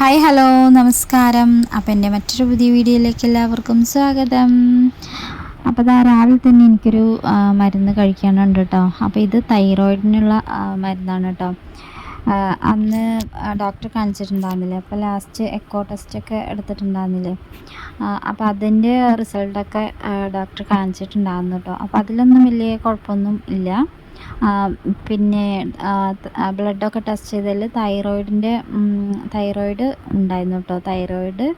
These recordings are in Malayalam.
ഹായ് ഹലോ നമസ്കാരം. അപ്പോൾ എന്റെ മറ്റൊരു പുതിയ വീഡിയോയിലേക്ക് എല്ലാവർക്കും സ്വാഗതം. അപ്പോൾ ഇതാ രാവിലെ തന്നെ എനിക്കൊരു മരുന്ന് കഴിക്കാനുണ്ട് കേട്ടോ. അപ്പോൾ ഇത് തൈറോയിഡിനുള്ള മരുന്നാണ് കേട്ടോ. അന്ന് ഡോക്ടറെ കാണിച്ചിട്ടുണ്ടായിരുന്നില്ലേ? അപ്പോൾ ലാസ്റ്റ് എക്കോ ടെസ്റ്റൊക്കെ എടുത്തിട്ടുണ്ടായിരുന്നില്ലേ? അപ്പോൾ അതിന്റെ റിസൾട്ടൊക്കെ ഡോക്ടർ കാണിച്ചിട്ടുണ്ടായിരുന്നു കേട്ടോ. അപ്പോൾ അതിലൊന്നും വലിയ കുഴപ്പമൊന്നും ഇല്ല. പിന്നെ ബ്ലഡൊക്കെ ടെസ്റ്റ് ചെയ്തതിൽ തൈറോയിഡിന്റെ തൈറോയിഡ് ഉണ്ടായിരുന്നു കേട്ടോ. തൈറോയിഡ്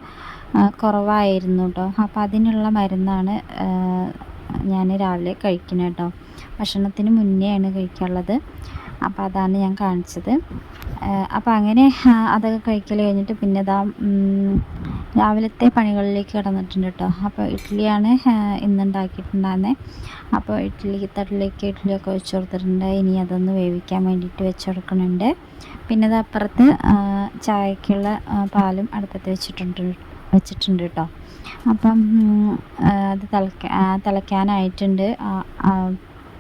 കുറവായിരുന്നു കേട്ടോ. അപ്പോൾ അതിനുള്ള മരുന്നാണ് ഞാൻ രാവിലെ കഴിക്കുന്നത് കേട്ടോ. ഭക്ഷണത്തിന് മുന്നെയാണ് കഴിക്കാനുള്ളത്. അപ്പോൾ അതാണ് ഞാൻ കാണിച്ചത്. അപ്പോൾ അങ്ങനെ അതൊക്കെ കഴിക്കൽ കഴിഞ്ഞിട്ട് പിന്നെ ഇതാ രാവിലത്തെ പണികളിലേക്ക് കിടന്നിട്ടുണ്ട് കേട്ടോ. അപ്പോൾ ഇഡ്ഡലിയാണ് ഇന്ന് ഉണ്ടാക്കിയിട്ടുണ്ടായിരുന്നത് അപ്പോൾ ഇഡ്ഡലി തട്ടിലേക്ക് ഇഡ്ഡലിയൊക്കെ വെച്ച് കൊടുത്തിട്ടുണ്ട്. ഇനി അതൊന്ന് വേവിക്കാൻ വേണ്ടിയിട്ട് വെച്ച് കൊടുക്കുന്നുണ്ട്. പിന്നെ അത് അപ്പുറത്ത് ചായക്കുള്ള പാലും അടുപ്പത്ത് വെച്ചിട്ടുണ്ട് വെച്ചിട്ടുണ്ട് കേട്ടോ. അപ്പം അത് തിളക്ക തിളയ്ക്കാനായിട്ടുണ്ട്.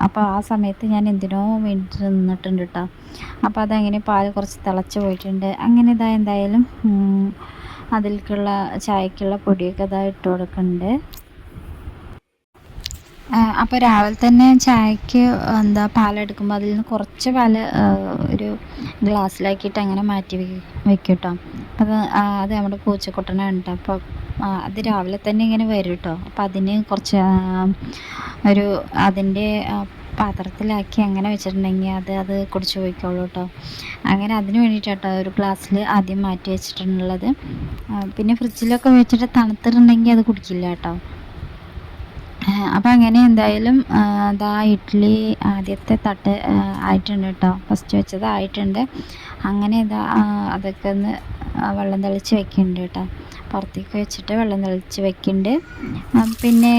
അപ്പോൾ ആ സമയത്ത് ഞാൻ എന്തിനോ വേണ്ടിയിട്ട് നിന്നിട്ടുണ്ട് കേട്ടോ അപ്പോൾ അതങ്ങനെ പാൽ കുറച്ച് തിളച്ച് പോയിട്ടുണ്ട്. അങ്ങനെ ഇതാ എന്തായാലും അതിലേക്കുള്ള ചായക്കുള്ള പൊടിയൊക്കെ ഇതാ ഇട്ട് കൊടുക്കുന്നുണ്ട് അപ്പോൾ രാവിലെ തന്നെ ചായക്ക് എന്താ പാലെടുക്കുമ്പോൾ അതിൽ നിന്ന് കുറച്ച് പാൽ ഒരു ഗ്ലാസ്സിലാക്കിയിട്ട് അങ്ങനെ മാറ്റി വെക്കും കേട്ടോ അപ്പോൾ അത് നമ്മുടെ പൂച്ചക്കുട്ടനാണ് കേട്ടോ അപ്പോൾ അത് രാവിലെ തന്നെ ഇങ്ങനെ വരും കേട്ടോ അപ്പം അതിന് കുറച്ച് ഒരു അതിന്റെ പാത്രത്തിലാക്കി അങ്ങനെ വെച്ചിട്ടുണ്ടെങ്കിൽ അത് അത് കുടിച്ച് പോയിക്കോളൂ കേട്ടോ അങ്ങനെ അതിന് വേണ്ടിയിട്ടാട്ടോ ഒരു ഗ്ലാസ്സിൽ ആദ്യം മാറ്റി വെച്ചിട്ടുള്ളത്. പിന്നെ ഫ്രിഡ്ജിലൊക്കെ വെച്ചിട്ട് തണുത്തിട്ടുണ്ടെങ്കിൽ അത് കുടിക്കില്ല കേട്ടോ അപ്പം അങ്ങനെ എന്തായാലും അതാ ഇഡ്ഡലി ആദ്യത്തെ തട്ട് ആയിട്ടുണ്ട് കേട്ടോ ഫസ്റ്റ് വെച്ചത് ആയിട്ടുണ്ട്. അങ്ങനെ ഇതാ അതൊക്കെ ഒന്ന് വെള്ളം തളിച്ച് വെക്കുന്നുണ്ട് കേട്ടോ പുറത്തേക്ക് വെച്ചിട്ട് വെള്ളം തെളിച്ച് വെക്കുന്നുണ്ട് പിന്നെ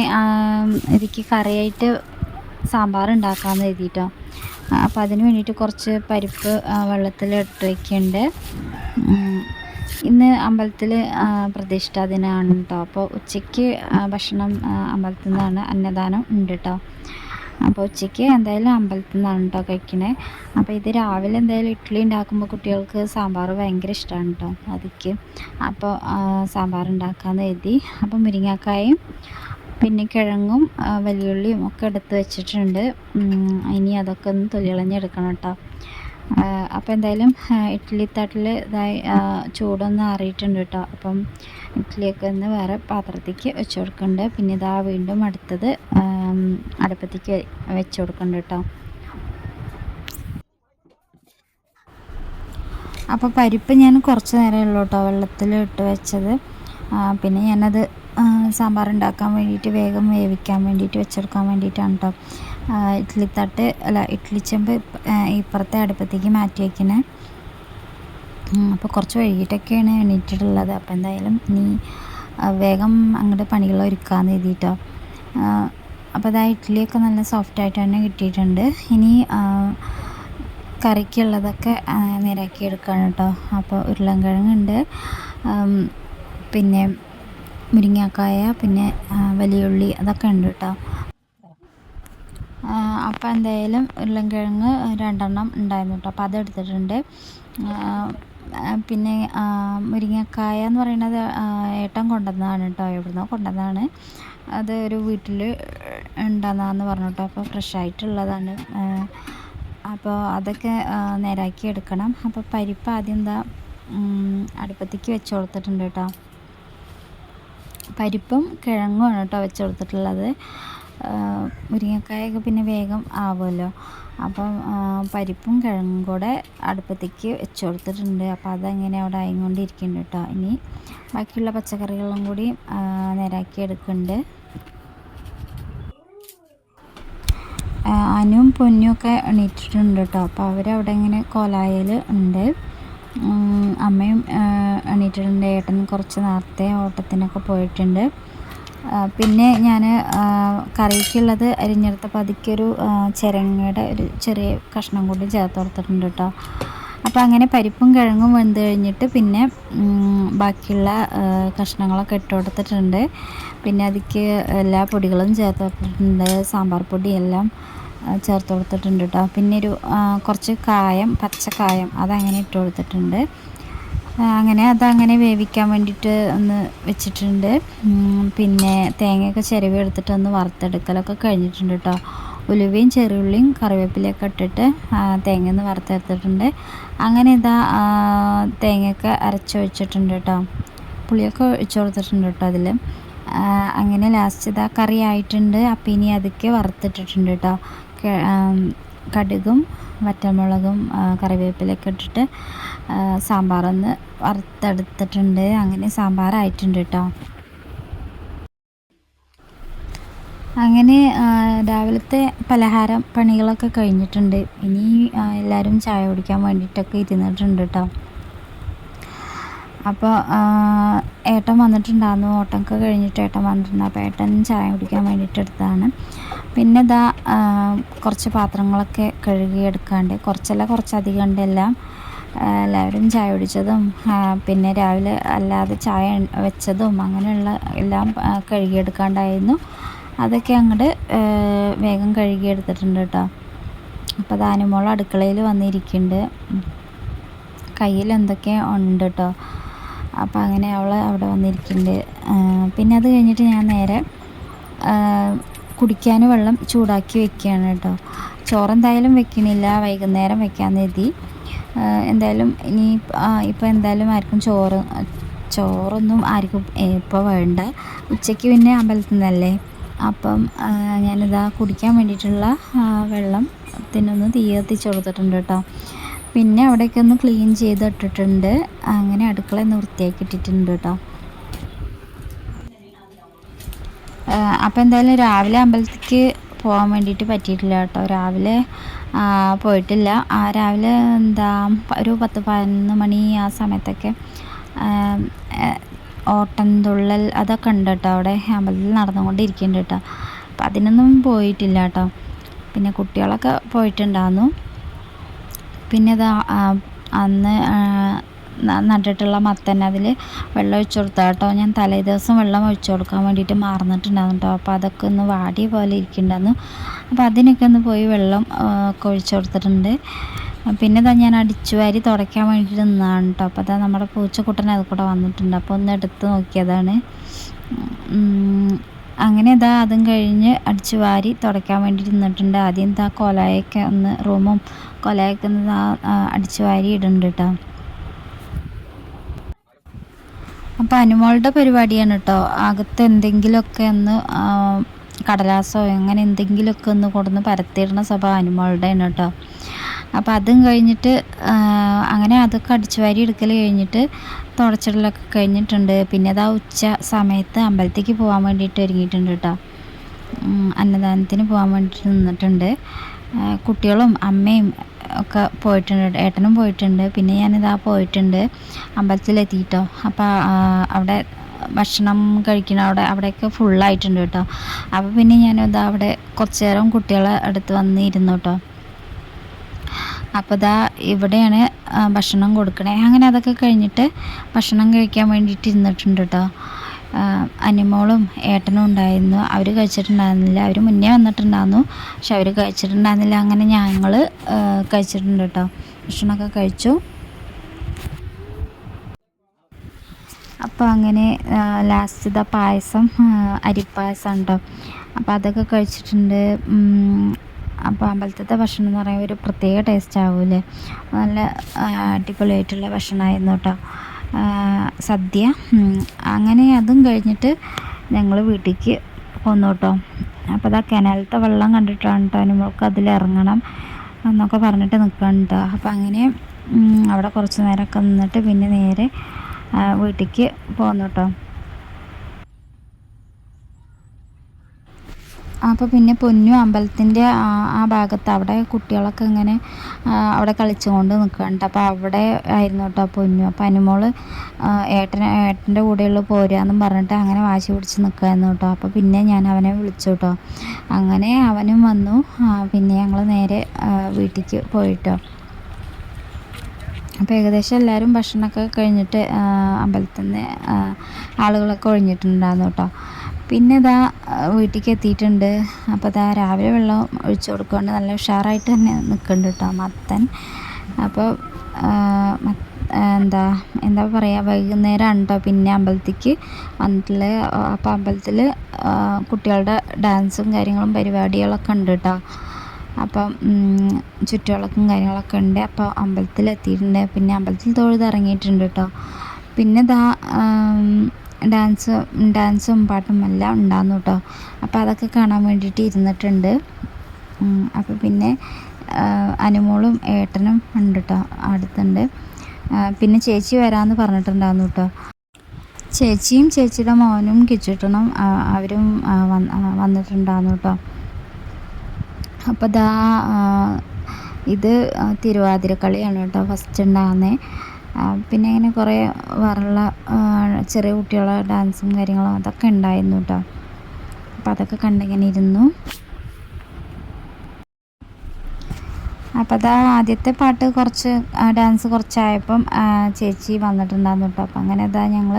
ഇതിക്ക് കറിയായിട്ട് സാമ്പാർ ഉണ്ടാക്കാമെന്ന് എഴുതിയിട്ടോ അപ്പോൾ അതിന് വേണ്ടിയിട്ട് കുറച്ച് പരിപ്പ് വെള്ളത്തിൽ ഇട്ട് വെക്കുന്നുണ്ട് ഇന്ന് അമ്പലത്തിൽ പ്രതിഷ്ഠാ ദിനമാണ് കേട്ടോ അപ്പോൾ ഉച്ചയ്ക്ക് ഭക്ഷണം അമ്പലത്തിൽ നിന്നാണ് അന്നദാനം ഉണ്ട് കേട്ടോ അപ്പോൾ ഉച്ചയ്ക്ക് എന്തായാലും അമ്പലത്തിൽ നിന്നാണ് കേട്ടോ കഴിക്കണേ. അപ്പോൾ ഇത് രാവിലെ എന്തായാലും ഇഡ്ഡലി ഉണ്ടാക്കുമ്പോൾ കുട്ടികൾക്ക് സാമ്പാർ ഭയങ്കര ഇഷ്ടമാണ് കേട്ടോ അതിക്ക്. അപ്പോൾ സാമ്പാർ ഉണ്ടാക്കാമെന്ന് എഴുതി അപ്പോൾ മുരിങ്ങക്കായും പിന്നെ കിഴങ്ങും വെല്ലുള്ളിയും ഒക്കെ എടുത്ത് വെച്ചിട്ടുണ്ട്. ഇനി അതൊക്കെ ഒന്ന് തൊലിളഞ്ഞെടുക്കണം കേട്ടോ അപ്പോൾ എന്തായാലും ഇഡ്ഡലി തട്ടിൽ ഇതായി ചൂടൊന്ന് ആറിയിട്ടുണ്ട് കേട്ടോ അപ്പം ഇഡ്ഡലിയൊക്കെ ഒന്ന് വേറെ പാത്രത്തേക്ക് വെച്ച് കൊടുക്കുന്നുണ്ട്. പിന്നെ ഇതാ വീണ്ടും അടുത്തത് അടുപ്പത്തേക്ക് വെച്ച് കൊടുക്കുന്നുണ്ട് കേട്ടോ. അപ്പോൾ പരിപ്പ് ഞാൻ കുറച്ച് നേരമേ ഉള്ളൂ കേട്ടോ വെള്ളത്തിൽ ഇട്ട് വെച്ചത്. പിന്നെ ഞാനത് സാമ്പാർ ഉണ്ടാക്കാൻ വേണ്ടിയിട്ട് വേഗം വേവിക്കാൻ വേണ്ടിയിട്ട് വെച്ചെടുക്കാൻ വേണ്ടിയിട്ടാണ് കേട്ടോ. ഇഡ്ലിത്തട്ട് അല്ല ഇഡ്ഡലി ചെമ്പ് ഇപ്പുറത്തെ അടുപ്പത്തേക്ക് മാറ്റി വയ്ക്കണേ അപ്പോൾ കുറച്ച് വൈകിട്ടൊക്കെയാണ് എണീറ്റിട്ടുള്ളത്. അപ്പോൾ എന്തായാലും നീ വേഗം അങ്ങോട്ട് പണികൾ ഒരുക്കാമെന്ന് എഴുതിയിട്ടോ അപ്പോൾ അതാ ഇഡ്ഡലിയൊക്കെ നല്ല സോഫ്റ്റായിട്ട് തന്നെ കിട്ടിയിട്ടുണ്ട്. ഇനി കറിക്കുള്ളതൊക്കെ നേരാക്കി എടുക്കുകയാണ് കേട്ടോ അപ്പോൾ ഉരുളൻകിഴങ്ങുണ്ട് പിന്നെ മുരിങ്ങാക്കായ പിന്നെ വലിയ വലിയുള്ളി അതൊക്കെ ഉണ്ട് കേട്ടോ അപ്പോൾ എന്തായാലും ഉരുളൻകിഴങ്ങ് രണ്ടെണ്ണം ഉണ്ടായിരുന്നു കേട്ടോ അപ്പോൾ അതെടുത്തിട്ടുണ്ട്. പിന്നെ മുരിങ്ങക്കായ എന്ന് പറയുന്നത് ഏട്ടം കൊണ്ടുവന്നതാണ് കേട്ടോ എവിടുന്നോ കൊണ്ടുവന്നതാണ്. അത് ഒരു വീട്ടിൽ ഉണ്ടെന്നാന്ന് പറഞ്ഞു കേട്ടോ അപ്പോൾ ഫ്രഷ് ആയിട്ടുള്ളതാണ് അപ്പോൾ അതൊക്കെ നേരാക്കി എടുക്കണം. അപ്പോൾ പരിപ്പ് ആദ്യം എന്താ അടുപ്പത്തേക്ക് വെച്ച് കൊടുത്തിട്ടുണ്ട് കേട്ടോ. പരിപ്പും കിഴങ്ങുമാണ് കേട്ടോ വെച്ച് കൊടുത്തിട്ടുള്ളത്. മുരിങ്ങക്കായൊക്കെ പിന്നെ വേഗം ആവുമല്ലോ. അപ്പം പരിപ്പും കിഴങ്ങും കൂടെ അടുപ്പത്തേക്ക് വെച്ച് കൊടുത്തിട്ടുണ്ട് അപ്പോൾ അതങ്ങനെ അവിടെ ആയിക്കൊണ്ടിരിക്കുന്നുണ്ട് കേട്ടോ ഇനി ബാക്കിയുള്ള പച്ചക്കറികളും കൂടി നേരാക്കി എടുക്കുന്നുണ്ട്. അനും അനുവും പൊന്നും ഒക്കെ എണീറ്റിട്ടുണ്ട് കേട്ടോ അപ്പോൾ അവരവിടെ ഇങ്ങനെ കോലായൽ ഉണ്ട്. അമ്മയും എണീറ്റിട്ടുണ്ട്. ഏട്ടൻ കുറച്ച് നേരത്തെ ഓട്ടത്തിനൊക്കെ പോയിട്ടുണ്ട്. പിന്നെ ഞാൻ കറിക്കുള്ളത് അരിഞ്ഞെടുത്തപ്പോൾ അതിക്കൊരു ആ, ചിരങ്ങയുടെ ഒരു ചെറിയ കഷ്ണം കൂടി ചേർത്ത് കൊടുത്തിട്ടുണ്ട് കേട്ടോ അപ്പോൾ അങ്ങനെ പരിപ്പും കിഴങ്ങും വെന്ത് കഴിഞ്ഞിട്ട് പിന്നെ ബാക്കിയുള്ള കഷ്ണങ്ങളൊക്കെ ഇട്ട് കൊടുത്തിട്ടുണ്ട്. പിന്നെ അതിക്ക് എല്ലാ പൊടികളും ചേർത്ത് കൊടുത്തിട്ടുണ്ട്. സാമ്പാർ പൊടി എല്ലാം ചേർത്ത് കൊടുത്തിട്ടുണ്ട് കേട്ടോ പിന്നെ ഒരു കുറച്ച് കായം പച്ചക്കായം അതങ്ങനെ ഇട്ട് കൊടുത്തിട്ടുണ്ട്. അങ്ങനെ അതങ്ങനെ വേവിക്കാൻ വേണ്ടിയിട്ട് ഒന്ന് വെച്ചിട്ടുണ്ട്. പിന്നെ തേങ്ങയൊക്കെ ചിരവി എടുത്തിട്ട് ഒന്ന് വറുത്തെടുക്കലൊക്കെ കഴിഞ്ഞിട്ടുണ്ട് കേട്ടോ ഉലുവയും ചെറുള്ളിയും കറിവേപ്പിലയൊക്കെ ഇട്ടിട്ട് തേങ്ങ ഒന്ന് വറുത്തെടുത്തിട്ടുണ്ട്. അങ്ങനെ ഇതാ തേങ്ങയൊക്കെ അരച്ച് വെച്ചിട്ടുണ്ട് കേട്ടോ പുളിയൊക്കെ ഒഴിച്ചു കൊടുത്തിട്ടുണ്ട് കേട്ടോ അതിൽ അങ്ങനെ ലാസ്റ്റ് ഇതാ കറി ആയിട്ടുണ്ട്. അപ്പം ഇനി അതൊക്കെ വറുത്തിട്ടിട്ടുണ്ട് കേട്ടോ കടുകും വറ്റൽമുളകും കറിവേപ്പിലൊക്കെ ഇട്ടിട്ട് സാമ്പാറൊന്ന് വറുത്തെടുത്തിട്ടുണ്ട്. അങ്ങനെ സാമ്പാറായിട്ടുണ്ട് കേട്ടോ. അങ്ങനെ രാവിലത്തെ പലഹാരം പണികളൊക്കെ കഴിഞ്ഞിട്ടുണ്ട്. ഇനി എല്ലാവരും ചായ കുടിക്കാൻ വേണ്ടിയിട്ടൊക്കെ ഇരുന്നിട്ടുണ്ട് കേട്ടോ. അപ്പോൾ ഏട്ടൻ വന്നിട്ടുണ്ടായിരുന്നു. ഓട്ടമൊക്കെ കഴിഞ്ഞിട്ട് ഏട്ടൻ വന്നിട്ടുണ്ട് അപ്പോൾ ഏട്ടൻ ചായ കുടിക്കാൻ വേണ്ടിയിട്ട് എടുത്തതാണ്. പിന്നെ ഇതാ കുറച്ച് പാത്രങ്ങളൊക്കെ കഴുകിയെടുക്കാണ്ട് കുറച്ചല്ല കുറച്ചധികം ഉണ്ട് എല്ലാം. എല്ലാവരും ചായ കുടിച്ചതും പിന്നെ രാവിലെ അല്ലാതെ ചായ വെച്ചതും അങ്ങനെയുള്ള എല്ലാം കഴുകിയെടുക്കാണ്ടായിരുന്നു അതൊക്കെ അങ്ങോട്ട് വേഗം കഴുകിയെടുത്തിട്ടുണ്ട് കേട്ടോ. അപ്പോൾ ദാനുമോൾ അടുക്കളയിൽ വന്നിരിക്കുന്നുണ്ട്. കയ്യിൽ എന്തൊക്കെ ഉണ്ട് കേട്ടോ. അപ്പോൾ അങ്ങനെ അവൾ അവിടെ വന്നിരിക്കുന്നുണ്ട് പിന്നെ അത് കഴിഞ്ഞിട്ട് ഞാൻ നേരെ കുടിക്കാൻ വെള്ളം ചൂടാക്കി വെക്കുകയാണ് കേട്ടോ. ചോറ് എന്തായാലും വെക്കണില്ല വൈകുന്നേരം വെക്കാമെന്ന് കരുതി. എന്തായാലും ഇനി ഇപ്പോൾ എന്തായാലും ആർക്കും ചോറ് ചോറൊന്നും ആർക്കും ഇപ്പോൾ വേണ്ട. ഉച്ചയ്ക്ക് പിന്നെ അമ്പലത്തിൽ നിന്നല്ലേ അപ്പം ഞാനിതാ കുടിക്കാൻ വേണ്ടിയിട്ടുള്ള വെള്ളം തിന്നൊന്ന് തീ കത്തിച്ച് കൊടുത്തിട്ടുണ്ട് കേട്ടോ. പിന്നെ അവിടെയൊക്കെ ഒന്ന് ക്ലീൻ ചെയ്ത് ഇട്ടിട്ടുണ്ട്. അങ്ങനെ അടുക്കള ഒന്ന് വൃത്തിയാക്കി ഇട്ടിട്ടുണ്ട് കേട്ടോ. അപ്പോൾ എന്തായാലും രാവിലെ അമ്പലത്തിലേക്ക് പോകാൻ വേണ്ടിയിട്ട് പറ്റിയിട്ടില്ല കേട്ടോ. രാവിലെ പോയിട്ടില്ല. ആ രാവിലെ എന്താ ഒരു പത്ത് പതിനൊന്ന് മണി ആ സമയത്തൊക്കെ ഓട്ടൻതുള്ളൽ അതൊക്കെ ഉണ്ട് കേട്ടോ. അവിടെ അമ്പലത്തിൽ നടന്നുകൊണ്ടിരിക്കുന്നുണ്ട് കേട്ടോ. അപ്പം അതിനൊന്നും പോയിട്ടില്ല കേട്ടോ. പിന്നെ കുട്ടികളൊക്കെ പോയിട്ടുണ്ടായിരുന്നു പിന്നെ അത് അന്ന് നട്ടിട്ടുള്ള മത്തൻ അതിൽ വെള്ളം ഒഴിച്ചു കൊടുത്താൽ കേട്ടോ ഞാൻ തലേ ദിവസം വെള്ളം ഒഴിച്ചു കൊടുക്കാൻ വേണ്ടിയിട്ട് മറന്നിട്ടുണ്ടായിരുന്നു കേട്ടോ. അപ്പോൾ അതൊക്കെ ഒന്ന് വാടിയ പോലെ ഇരിക്കുന്നുണ്ടായിരുന്നു. അപ്പോൾ അതിനൊക്കെ ഒന്ന് പോയി വെള്ളം ഒക്കെ ഒഴിച്ചു കൊടുത്തിട്ടുണ്ട്. പിന്നെ ഇതാ ഞാൻ അടിച്ചു വാരി തുടയ്ക്കാൻ വേണ്ടിയിട്ട് നിന്നാണ് കേട്ടോ. അപ്പോൾ അതാ നമ്മുടെ പൂച്ചക്കുട്ടൻ അത് കൂടെ വന്നിട്ടുണ്ട്. അപ്പോൾ ഒന്ന് എടുത്ത് നോക്കിയതാണ്. അങ്ങനെ ഇതാ അതും കഴിഞ്ഞ് അടിച്ചു വാരി തുടയ്ക്കാൻ വേണ്ടി നിന്നിട്ടുണ്ട്. ആദ്യം ഇതാ കൊലായൊക്കെ ഒന്ന് റൂമും കൊലായൊക്കെ ഒന്ന് ഇതാ, അടിച്ചു വാരി ഇടുന്നുണ്ട് കേട്ടോ അപ്പോൾ അനുമോളുടെ പരിപാടിയാണ് കേട്ടോ അകത്ത് എന്തെങ്കിലുമൊക്കെ ഒന്ന് കടലാസോ അങ്ങനെ എന്തെങ്കിലുമൊക്കെ ഒന്ന് കൊടുന്ന് പരത്തിയിടുന്ന സ്വഭാവം അനുമോളുടെയാണ് കേട്ടോ അപ്പോൾ അതും കഴിഞ്ഞിട്ട് അങ്ങനെ അതൊക്കെ അടിച്ചു വാരി എടുക്കൽ കഴിഞ്ഞിട്ട് തുടച്ചിടലൊക്കെ കഴിഞ്ഞിട്ടുണ്ട്. പിന്നെ അതാ ഉച്ച സമയത്ത് അമ്പലത്തേക്ക് പോകാൻ വേണ്ടിയിട്ട് ഒരുങ്ങിയിട്ടുണ്ട് കേട്ടോ അന്നദാനത്തിന് പോകാൻ വേണ്ടിയിട്ട് നിന്നിട്ടുണ്ട്. കുട്ടികളും അമ്മയും ഒക്കെ പോയിട്ടുണ്ട് ഏട്ടനും പോയിട്ടുണ്ട് പിന്നെ ഞാനിതാ പോയിട്ടുണ്ട് അമ്പലത്തിലെത്തിയിട്ടോ അപ്പോൾ അവിടെ ഭക്ഷണം കഴിക്കണ അവിടെ അവിടെയൊക്കെ ഫുള്ളായിട്ടുണ്ട് കേട്ടോ. അപ്പോൾ പിന്നെ ഞാനിതാ അവിടെ കുറച്ച് നേരം കുട്ടികളെ അടുത്ത് വന്നിരുന്നു കേട്ടോ. അപ്പോൾ ഇതാ ഇവിടെയാണ് ഭക്ഷണം കൊടുക്കണേ. അങ്ങനെ അതൊക്കെ കഴിഞ്ഞിട്ട് ഭക്ഷണം കഴിക്കാൻ വേണ്ടിയിട്ട് ഇരുന്നിട്ടുണ്ട് കേട്ടോ. അനിമോളും ഏട്ടനും ഉണ്ടായിരുന്നു. അവർ കഴിച്ചിട്ടുണ്ടായിരുന്നില്ല. അവർ മുന്നേ വന്നിട്ടുണ്ടായിരുന്നു. പക്ഷെ അവർ കഴിച്ചിട്ടുണ്ടായിരുന്നില്ല. അങ്ങനെ ഞങ്ങൾ കഴിച്ചിട്ടുണ്ട് കേട്ടോ. ഭക്ഷണമൊക്കെ കഴിച്ചു. അപ്പോൾ അങ്ങനെ ലാസ്റ്റ് ഇതാ പായസം അരിപ്പായസം ഉണ്ടോ. അപ്പോൾ അതൊക്കെ കഴിച്ചിട്ടുണ്ട്. അപ്പോൾ അമ്പലത്തിലത്തെ ഭക്ഷണം എന്ന് പറയുമ്പോൾ ഒരു പ്രത്യേക ടേസ്റ്റ് ആവൂലേ നല്ല അടിപൊളിയായിട്ടുള്ള ഭക്ഷണമായിരുന്നു കേട്ടോ. സദ്യ. അങ്ങനെ അതും കഴിഞ്ഞിട്ട് ഞങ്ങൾ വീട്ടിലേക്ക് പോന്നു കേട്ടോ അപ്പോൾ അതാ കനാലത്തെ വെള്ളം കണ്ടിട്ടാണ് കേട്ടോ നമ്മൾക്ക് അതിലിറങ്ങണം എന്നൊക്കെ പറഞ്ഞിട്ട് നിൽക്കണം കേട്ടോ അപ്പോൾ അങ്ങനെ അവിടെ കുറച്ച് നേരമൊക്കെ നിന്നിട്ട് പിന്നെ നേരെ വീട്ടിലേക്ക് പോന്നു കേട്ടോ അപ്പോൾ പിന്നെ പൊന്നു അമ്പലത്തിന്റെ ആ ഭാഗത്ത് അവിടെ കുട്ടികളൊക്കെ ഇങ്ങനെ അവിടെ കളിച്ചുകൊണ്ട് നിൽക്കുന്നുണ്ട് അപ്പോൾ അവിടെ ആയിരുന്നു കേട്ടോ പൊന്നു. അപ്പോൾ അനുമോൾ ഏട്ടൻ ഏട്ടന്റെ കൂടെയുള്ള പോരാന്നും പറഞ്ഞിട്ട് അങ്ങനെ വാശി പിടിച്ച് നിൽക്കുമായിരുന്നു കേട്ടോ അപ്പോൾ പിന്നെ ഞാൻ അവനെ വിളിച്ചു കേട്ടോ അങ്ങനെ അവനും വന്നു. പിന്നെ ഞങ്ങൾ നേരെ വീട്ടിലേക്ക് പോയിട്ടോ അപ്പോൾ ഏകദേശം എല്ലാവരും ഭക്ഷണമൊക്കെ കഴിഞ്ഞിട്ട് അമ്പലത്തിൽ നിന്ന് ആളുകളൊക്കെ ഒഴിഞ്ഞിട്ടുണ്ടായിരുന്നു കേട്ടോ പിന്നെ ഇതാ വീട്ടിലേക്ക് എത്തിയിട്ടുണ്ട് അപ്പോൾ ഇതാ രാവിലെ വെള്ളം ഒഴിച്ചു കൊടുക്കുകൊണ്ട് നല്ല ഉഷാറായിട്ട് തന്നെ നിൽക്കുന്നുണ്ട് കേട്ടോ മത്തൻ. അപ്പോൾ എന്താ എന്താ പറയുക വൈകുന്നേരം ഉണ്ടോ പിന്നെ അമ്പലത്തിക്ക് വന്നിട്ടുള്ള. അപ്പോൾ അമ്പലത്തിൽ കുട്ടികളുടെ ഡാൻസും കാര്യങ്ങളും പരിപാടികളൊക്കെ ഉണ്ട് കേട്ടോ അപ്പം ചുറ്റുവിളക്കും കാര്യങ്ങളൊക്കെ ഉണ്ട്. അപ്പോൾ അമ്പലത്തിൽ എത്തിയിട്ടുണ്ട് പിന്നെ അമ്പലത്തിൽ തൊഴുത് ഇറങ്ങിയിട്ടുണ്ട് കേട്ടോ പിന്നെ ദാ ഡാൻസ് ഡാൻസും പാട്ടും എല്ലാം ഉണ്ടാകുന്നു കേട്ടോ അപ്പോൾ അതൊക്കെ കാണാൻ വേണ്ടിയിട്ട് ഇരുന്നിട്ടുണ്ട്. അപ്പോൾ പിന്നെ അനുമോളും ഏട്ടനും ഉണ്ട് കേട്ടോ അടുത്തുണ്ട്. പിന്നെ ചേച്ചി വരാമെന്ന് പറഞ്ഞിട്ടുണ്ടായിരുന്നു കേട്ടോ ചേച്ചിയും ചേച്ചിയുടെ മോനും കിച്ചിട്ടണം അവരും വന്നിട്ടുണ്ടായിരുന്നു കേട്ടോ അപ്പോൾ ദാ ഇത് തിരുവാതിരക്കളിയാണ് കേട്ടോ ഫസ്റ്റ് ഉണ്ടാകുന്നത് പിന്നെ ഇങ്ങനെ കുറേ വേറെയുള്ള ചെറിയ കുട്ടികളെ ഡാൻസും കാര്യങ്ങളും അതൊക്കെ ഉണ്ടായിരുന്നു കേട്ടോ അപ്പോൾ അതൊക്കെ കണ്ടിങ്ങനെ ഇരുന്നു. അപ്പോൾ അതാ ആദ്യത്തെ പാട്ട് കുറച്ച് ഡാൻസ് കുറച്ചായപ്പം ചേച്ചി വന്നിട്ടുണ്ടായിരുന്നു കേട്ടോ അപ്പം അങ്ങനെ അതാ ഞങ്ങൾ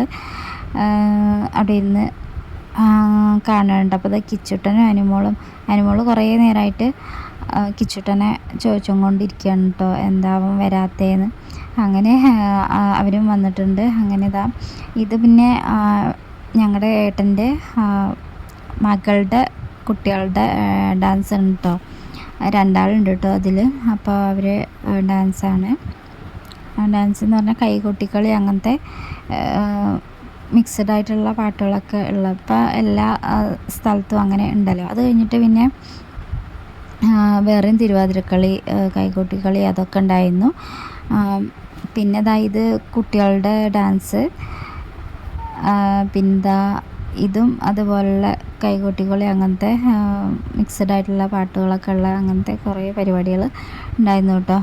അവിടെ ഇരുന്ന് കാണുന്നുണ്ട് അപ്പോൾ അത് കിച്ചുട്ടനും അനുമോളും അനുമോൾ കുറേ നേരമായിട്ട് കിച്ചുട്ടനെ ചോദിച്ചുകൊണ്ടിരിക്കുകയാണ് കേട്ടോ എന്താവും വരാത്തേന്ന്. അങ്ങനെ അവരും വന്നിട്ടുണ്ട്. അങ്ങനെ ഇതാ ഇത് പിന്നെ ഞങ്ങളുടെ ഏട്ടന്റെ മകളുടെ കുട്ടികളുടെ ഡാൻസ് ഉണ്ട് കേട്ടോ രണ്ടാളുണ്ട് കേട്ടോ അതിൽ അപ്പോൾ അവർ ഡാൻസാണ്. ഡാൻസ് എന്ന് പറഞ്ഞാൽ കൈകൊട്ടിക്കളി അങ്ങനത്തെ മിക്സഡ് ആയിട്ടുള്ള പാട്ടുകളൊക്കെ ഉള്ള ഇപ്പോൾ എല്ലാ സ്ഥലത്തും അങ്ങനെ ഉണ്ടല്ലോ. അത് കഴിഞ്ഞിട്ട് പിന്നെ വേറെയും തിരുവാതിരക്കളി കൈകൊട്ടിക്കളി അതൊക്കെ ഉണ്ടായിരുന്നു. പിന്നെ ഇത് കുട്ടികളുടെ ഡാൻസ്. പിന്നെ ഇതും അതുപോലുള്ള കൈകൊട്ടികളി അങ്ങനത്തെ മിക്സഡ് ആയിട്ടുള്ള പാട്ടുകളൊക്കെ ഉള്ള അങ്ങനത്തെ കുറേ പരിപാടികൾ ഉണ്ടായിരുന്നു കേട്ടോ.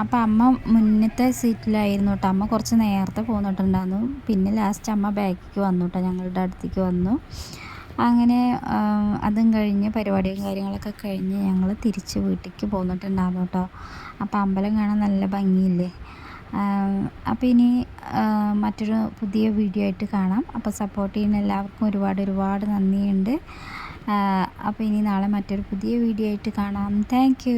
അപ്പം അമ്മ മുന്നത്തെ സീറ്റിലായിരുന്നു കേട്ടോ. അമ്മ കുറച്ച് നേരത്തെ പോന്നിട്ടുണ്ടായിരുന്നു. പിന്നെ ലാസ്റ്റ് അമ്മ ബാക്കിക്ക് വന്നു കേട്ടോ. ഞങ്ങളുടെ അടുത്തേക്ക് വന്നു. അങ്ങനെ അതും കഴിഞ്ഞ് പരിപാടിയും കാര്യങ്ങളൊക്കെ കഴിഞ്ഞ് ഞങ്ങൾ തിരിച്ച് വീട്ടിലേക്ക് പോന്നിട്ടുണ്ടായിരുന്നു കേട്ടോ. അപ്പോൾ അമ്പലം കാണാൻ നല്ല ഭംഗിയില്ലേ? അപ്പോൾ ഇനി മറ്റൊരു പുതിയ വീഡിയോ ആയിട്ട് കാണാം. അപ്പോൾ സപ്പോർട്ട് ചെയ്യുന്ന എല്ലാവർക്കും ഒരുപാട് ഒരുപാട് നന്ദിയുണ്ട്. അപ്പോൾ ഇനി നാളെ മറ്റൊരു പുതിയ വീഡിയോ ആയിട്ട് കാണാം. താങ്ക്